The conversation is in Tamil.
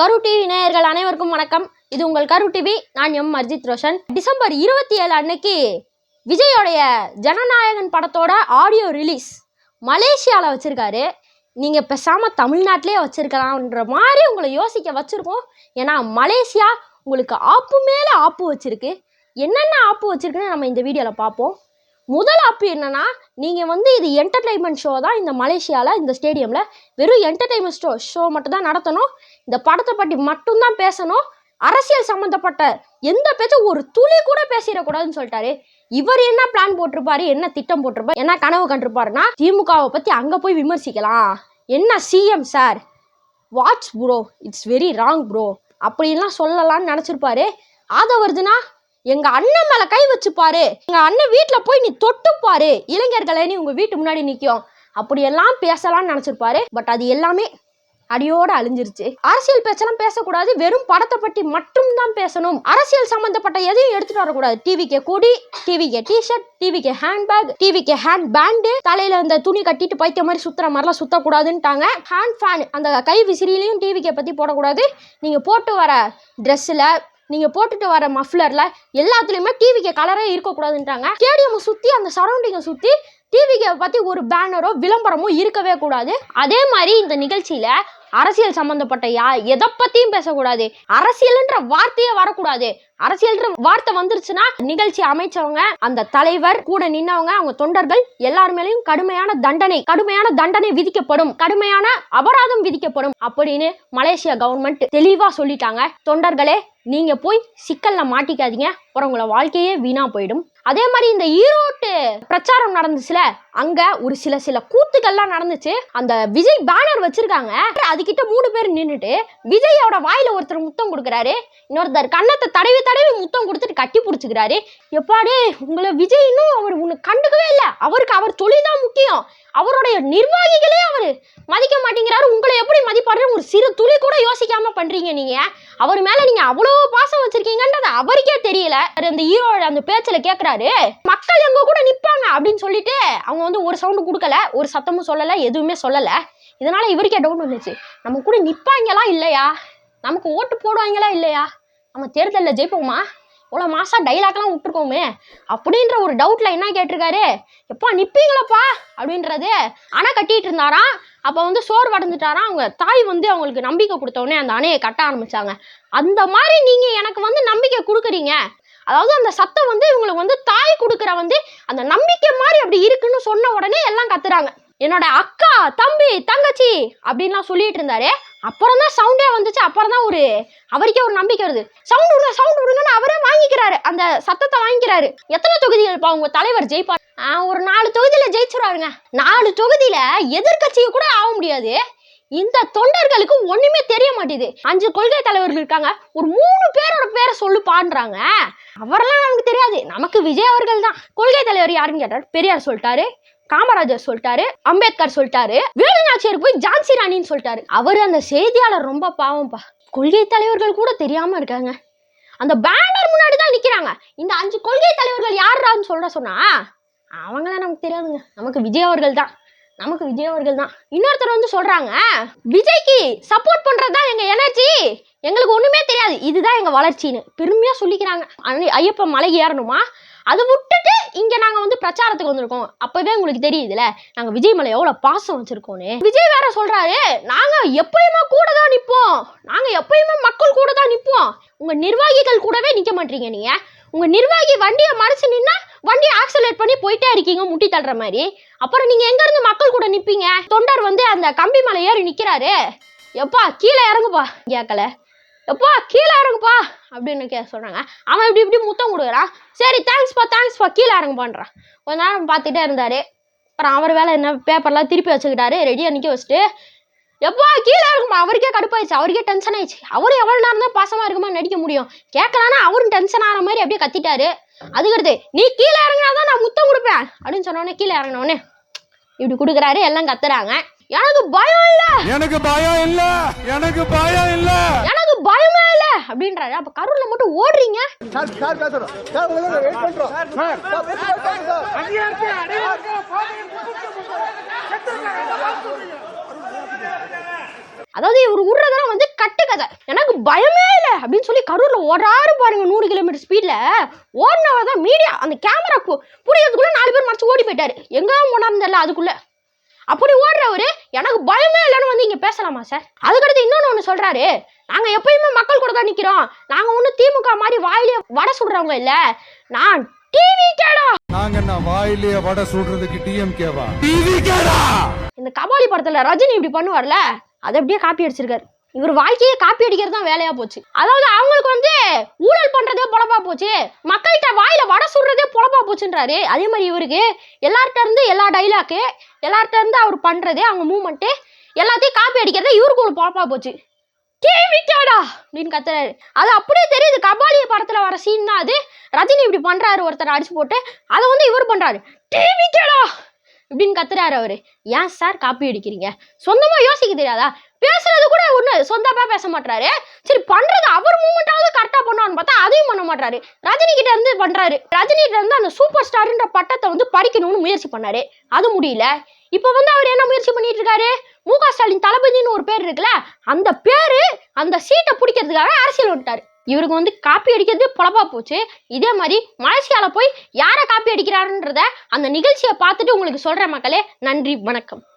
கரு டிவி நேயர்கள் அனைவருக்கும் வணக்கம். இது உங்கள் கரு டிவி நான் எம் அர்ஜித் ரோஷன். டிசம்பர் இருபத்தி ஏழு அன்னைக்கு விஜயோடைய ஜனநாயகன் படத்தோட ஆடியோ ரிலீஸ் மலேசியாவில் வச்சுருக்காரு. நீங்கள் பேசாமல் தமிழ்நாட்டிலே வச்சுருக்கலாம்ன்ற மாதிரி உங்களை யோசிக்க வச்சுருக்கோம். ஏன்னா மலேசியா உங்களுக்கு ஆப்பு மேலே ஆப்பு வச்சுருக்கு. என்னென்ன ஆப்பு வச்சுருக்குன்னு நம்ம இந்த வீடியோவில் பார்ப்போம். முதல் ஆப்பு என்னன்னா நீங்கள் வந்து இது என்டர்டைன்மெண்ட் ஷோ தான் இந்த மலேசியாவில் இந்த ஸ்டேடியமில் வெறும் என்டர்டைன்மெண்ட் ஷோ ஷோ மட்டும் தான் நடத்தணும். இந்த படத்தை பற்றி மட்டும்தான் பேசணும். அரசியல் சம்மந்தப்பட்ட எந்த பேச்சும் ஒரு துளி கூட பேசிடக்கூடாதுன்னு சொல்லிட்டாரு. இவர் என்ன பிளான் போட்டிருப்பாரு என்ன திட்டம் போட்டிருப்பாரு என்ன கனவு கண்டிருப்பாருன்னா திமுகவை பற்றி அங்கே போய் விமர்சிக்கலாம். என்ன CM sir what's bro it's very wrong bro அப்படின்லாம் சொல்லலாம்னு நினச்சிருப்பாரு. ஆதவர்துனா எங்க அண்ணன் மேல கை வச்சுப்பாரு எங்க அண்ணன் வீட்டில் போய் நீ தொட்டு பாரு. இளைஞர்களே நீ உங்க வீட்டு முன்னாடி நிற்கும் அப்படியெல்லாம் பேசலாம்னு நினைச்சிருப்பாரு. பட் அது எல்லாமே அடியோடு அழிஞ்சிருச்சு. அரசியல் பேச்செல்லாம் பேசக்கூடாது. வெறும் படத்தை பற்றி மட்டும் தான் பேசணும். அரசியல் சம்பந்தப்பட்ட எதையும் எடுத்துட்டு வரக்கூடாது. டிவிக்கு கொடி டிவிக்கு டிஷர்ட் டிவிக்கு ஹேண்ட்பேக் டிவிக்கு ஹேண்ட் பேண்டு தலையில அந்த துணி கட்டிட்டு பைத்திய மாதிரி சுத்துற மாதிரிலாம் சுத்தக்கூடாதுன்ட்டாங்க. ஹேண்ட் ஃபேன் அந்த கை விசிறிலையும் டிவிக்கை பற்றி போடக்கூடாது. நீங்கள் போட்டு வர ட்ரெஸ்ஸில் நீங்கள் போட்டுட்டு வர மஃப்ளரில் எல்லாத்துலேயுமே டிவிக்கு கலரே இருக்கக்கூடாதுன்றாங்க. ஸ்டேடியமை சுற்றி அந்த சரௌண்டிங்கை சுற்றி டிவிக்கு பற்றி ஒரு பேனரோ விளம்பரமோ இருக்கவே கூடாது. அதே மாதிரி இந்த நிகழ்ச்சியில் அரசியல் சம்மந்தப்பட்ட யா எதை பற்றியும் பேசக்கூடாது. அரசியல்ன்ற வார்த்தையே வரக்கூடாது. அரசியல்ன்ற வார்த்தை வந்துருச்சுன்னா நிகழ்ச்சி அமைச்சவங்க அந்த தலைவர் கூட நின்னவங்க அவங்க தொண்டர்கள் எல்லார் மேலேயும் கடுமையான தண்டனை கடுமையான தண்டனை விதிக்கப்படும். கடுமையான அபராதம் விதிக்கப்படும் அப்படின்னு மலேசியா கவர்மெண்ட் தெளிவா சொல்லிட்டாங்க. தொண்டர்களே நீங்க போய் சிக்கல்ல மாட்டிக்காதீங்க. அப்புறம் வாழ்க்கையே வீணா போயிடும். அதே மாதிரி இந்த ஈரோட்டு பிரச்சாரம் நடந்துச்சுல அங்க ஒரு சில சில கூத்துக்கள்லாம் நடந்துச்சு. அந்த விஜய் பேனர் வச்சிருக்காங்க. அதுகிட்ட மூணு பேர் நின்றுட்டு விஜயோட வாயில ஒருத்தர் முத்தம் கொடுக்குறாரு. இன்னொருத்தர் கன்னத்தை தடவி தடவி முத்தம் கொடுத்துட்டு கட்டி பிடிச்சிக்கிறாரு. எப்பாடே உங்களை விஜய் இன்னும் அவர் உன்னை கண்டுக்கவே இல்லை. அவருக்கு அவர் தொழில் தான் முக்கியம். அவருடைய நிர்வாகிகளே அவர். மதிக்க மாட்டேங்கிறாரு. உங்களை எப்படி மதிப்பாரு ஒரு சிறு துளி கூட யோசிக்காம பண்றீங்க நீங்க. அவர் மேல நீங்க அவ்வளோ பாசம் வச்சிருக்கீங்கன்றது அவருக்கே தெரியல. அந்த ஹீரோட அந்த பேச்சில் கேட்குறாரு சொல்லிட்டாரு. மக்கள் எங்க கூட நிப்பாங்க அப்படின்னு சொல்லிட்டு அவங்க வந்து ஒரு சவுண்டு கொடுக்கல ஒரு சத்தமும் சொல்லல எதுவுமே சொல்லல. இதனால இவருக்கே டவுட் வந்துச்சு நம்ம கூட நிப்பாங்களா இல்லையா? நமக்கு ஓட்டு போடுவாங்களா இல்லையா? நம்ம தேர்தலில் ஜெயிப்போமா? இவ்வளோ மாசா டைலாக்லாம் விட்டுருக்கோமே. அப்படின்ற ஒரு டவுட்ல என்ன கேட்டிருக்காரு? எப்பா நிப்பீங்களப்பா? அப்படின்றது அணை கட்டிட்டு இருந்தாராம். அப்போ வந்து சோறு வடைஞ்சிட்டாராம் அவங்க தாய் வந்து அவங்களுக்கு நம்பிக்கை கொடுத்தோடனே அந்த அணையை கட்ட ஆரம்பிச்சாங்க. அந்த மாதிரி நீங்க எனக்கு வந்து நம்பிக்கை கொடுக்குறீங்க. அதாவது அந்த சத்தம் வந்து இவங்களுக்கு வந்து தாய் கொடுக்குற வந்து அந்த நம்பிக்கை மாதிரி அப்படி இருக்குன்னு சொன்ன உடனே எல்லாம் கத்துறாங்க. என்னோட அக்கா தம்பி தங்கச்சி அப்படின்லாம் சொல்லிட்டு இருந்தாரு. அப்புறம் தான் சவுண்டே வந்துச்சு. அப்புறம் தான் ஒரு அவருக்கே ஒரு நம்பிக்கை வருது. சவுண்ட் விடுங்க சவுண்ட் விடுங்கன்னு அவரே வாங்கிக்கிறாரு. அந்த சத்தத்தை வாங்கிக்கிறாரு. எத்தனை தொகுதிகள் இப்போ உங்க தலைவர் ஜெயிப்பார் ஒரு நாலு தொகுதியில ஜெயிச்சிருவாருங்க. நாலு தொகுதியில எதிர்க்கட்சிக்கு கூட ஆக முடியாது. இந்த தொண்டர்களுக்கு ஒண்ணுமே தெரிய மாட்டேது. அஞ்சு கொள்கை தலைவர்கள் இருக்காங்க. ஒரு மூணு பேரோட பேரை சொல்லுப்பான்றாங்க. அவரெல்லாம் நமக்கு தெரியாது. நமக்கு விஜய் அவர்கள் தான். கொள்கை தலைவர் யாருன்னு கேட்டார் பெரியார் சொல்லிட்டாரு காமராஜர் சொல்லிட்டாரு அம்பேத்கர் சொல்லிட்டாரு வேலுநாச்சியார் போய் ஜான்சி ராணின்னு சொல்லிட்டாரு. அவர் அந்த செய்தியாளர் ரொம்ப பாவம்ப்பா. கொள்கை தலைவர்கள் கூட தெரியாம இருக்காங்க. அந்த பேனர் முன்னாடி தான் நிக்கிறாங்க. இந்த அஞ்சு கொள்கை தலைவர்கள் யாருடான்னு சொல்ற சொன்னா அவங்களாம் நமக்கு தெரியாதுங்க. நமக்கு விஜய் அவர்கள் தான். நமக்கு விஜய் அவர்கள் தான். இன்னொருத்தர் வந்து சொல்றாங்க விஜய்க்கு சப்போர்ட் பண்றது தான் எங்க எனர்ஜி. எங்களுக்கு ஒண்ணுமே தெரியாது. இதுதான் எங்க வளர்ச்சின்னு. பெருமையா சொல்லிக்கிறாங்க. ஐயப்பன் மலை ஏறணுமா? அதை விட்டுட்டு இங்க நாங்க வந்து பிரச்சாரத்துக்கு வந்திருக்கோம். அப்பவே உங்களுக்கு தெரியுதுல நாங்க விஜய் மலை எவ்வளவு பாசம் வச்சிருக்கோம்னு. விஜய் வேற சொல்றாரு நாங்க எப்பயுமே கூட தான் நிப்போம். நாங்க எப்பயுமே மக்கள் கூட தான் உங்கள் உங்க நிர்வாகிகள் கூடவே நிக்க மாட்டீங்க நீங்க. உங்க நிர்வாகி வண்டியை மறைச்சு நின்னா வண்டியை ஆக்சலேட் பண்ணி போயிட்டே இருக்கீங்க முட்டி தள்ளுற மாதிரி. அப்புறம் நீங்க எங்க இருந்து மக்கள் கூட நிப்பீங்க? தொண்டர் வந்து அந்த கம்பி மலை ஏறி நிக்கிறாரு. எப்பா கீழே இறங்குப்பா. கேட்கல எப்பா கீழே இறங்குப்பா அப்படின்னு கே சொல்றாங்க அவன் இப்படி இப்படி முத்தம் கொடுக்குறான். சரி தேங்க்ஸ்ப்பா தேங்க்ஸ்ப்பா கீழே இறங்குப்பான்றான். கொஞ்ச நேரம் பார்த்துட்டே இருந்தாரு. அப்புறம் அவர் வேலை என்ன பேப்பர்லாம் திருப்பி வச்சுக்கிட்டாரு. ரெடியாக நிற்க வச்சுட்டு எப்பா கீழே இருக்குமா? அவருக்கே கடுப்பாயிடுச்சு. அவருக்கே டென்ஷன் ஆயிடுச்சு. அவரும் எவ்வளோ நேரம் தான் பாசமாக இருக்குமா நடிக்க முடியும்? கேட்கலான்னா அவரும் டென்ஷன் ஆகிற மாதிரி அப்படியே கத்திட்டாரு. அதுக்கடுத்து நீ கீழே இறங்கினா தான் நான் முத்தம் கொடுப்பேன். அப்படின்னு சொன்ன உடனே கீழே இறங்கின உடனே இப்படி கொடுக்குறாரு எல்லாம் கத்துறாங்க. எனக்கு பயம் இல்ல. எனக்கு பயம் இல்ல. எனக்கு பயம் இல்ல. எனக்கு பயமே இல்ல. அப்படின்றாரு. அப்ப கரூர்ல மட்டும் ஓடுறீங்க? சார் சார் பேசுறோம் சார் உங்களுக்கு வெயிட் பண்றோம் சார் சார், பேசுங்க, சார். அதாவது இவர் விடுறதெல்லாம் வந்து கட்டுக்கதை. எனக்கு பயமே இல்லை அப்படின்னு சொல்லி கரூர்ல ஓடுறாரு பாருங்க நூறு கிலோமீட்டர் ஸ்பீட்ல ஓடினவர் தான் மீடியா அந்த கேமரா புரியறதுக்குள்ள நாலு பேர் மறைச்சு ஓடி போயிட்டாரு. எங்க போனாருன்னு தெரியல அதுக்குள்ள. அப்படி ஓடுறவரு எனக்கு பயமே இல்லைன்னு வந்து இங்க பேசலாமா சார் அதுக்கடுத்து இன்னொன்னு ஒன்று சொல்றாரு. நாங்க எப்பயுமே மக்கள் கூட தான் நிக்கிறோம். நாங்க ஒன்றும் திமுக மாதிரி வாயிலே வடை சுடுறவங்க இல்ல. நான் டிவி கேடா. நாங்க என்ன வாயிலேயே வடை சுடுறதுக்கு டிஎம்கேவா டிவி கேடா? இந்த கபாலி படத்துல ரஜினி இப்படி பண்ணுவார்ல? அதை அப்படியே காப்பி அடிச்சிருக்காரு. இவர் வாழ்க்கையை காப்பி அடிக்கிறது தான் வேலையா போச்சு. அதாவது அவங்களுக்கு வந்து ஊழல் பண்றதே பொழப்பா போச்சு. மக்கள்கிட்ட வாயில வடை சுடுறதே பொழப்பா போச்சுன்றாரு. அதே மாதிரி இவருக்கு எல்லார்ட்ட இருந்து எல்லா டைலாக்கு எல்லார்ட்ட இருந்து அவர் பண்ணுறது அவங்க மூமெண்ட்டு எல்லாத்தையும் காப்பி அடிக்கிறதே இவருக்கு ஒரு பொழப்பா போச்சு. கேடா அப்படின்னு கத்துறாரு. அது அப்படியே தெரியுது. கபாலிய படத்துல வர சீன் தான் அது. ரஜினி இப்படி பண்றாரு ஒருத்தர் அடிச்சு போட்டு. அதை வந்து இவர் பண்றாரு. கேடா இப்படின்னு கத்துறாரு அவரு. ஏன் சார் காப்பி அடிக்கிறீங்க? சொந்தமா யோசிக்க தெரியாதா? பேசுறது கூட ஒண்ணு சொந்தப்பா பேச மாட்டாரு சரி பண்றது அவர் மூமெண்டாவது கரெக்டா பண்ணுவான்னு பார்த்தா அதையும் பண்ண மாட்டாரு ரஜினி கிட்ட இருந்து பண்றாரு. ரஜினி கிட்ட இருந்து அந்த சூப்பர் ஸ்டார்ன்ற பட்டத்தை வந்து பறிக்கணும்னு முயற்சி பண்ணாரு. அது முடியல. இப்போ வந்து அவர் என்ன முயற்சி பண்ணிட்டு இருக்காரு மு க ஸ்டாலின் தளபதினு ஒரு பேர் இருக்குல்ல அந்த பேரு அந்த சீட்டை பிடிக்கிறதுக்காக அரசியல் விட்டாரு இவருக்கு வந்து காப்பி அடிக்கிறது பொழப்பா போச்சு. இதே மாதிரி மலேசியாவில் போய் யாரை காப்பி அடிக்கிறாருன்றத அந்த நிகழ்ச்சியை பார்த்துட்டு உங்களுக்கு சொல்கிற மக்களே. நன்றி வணக்கம்.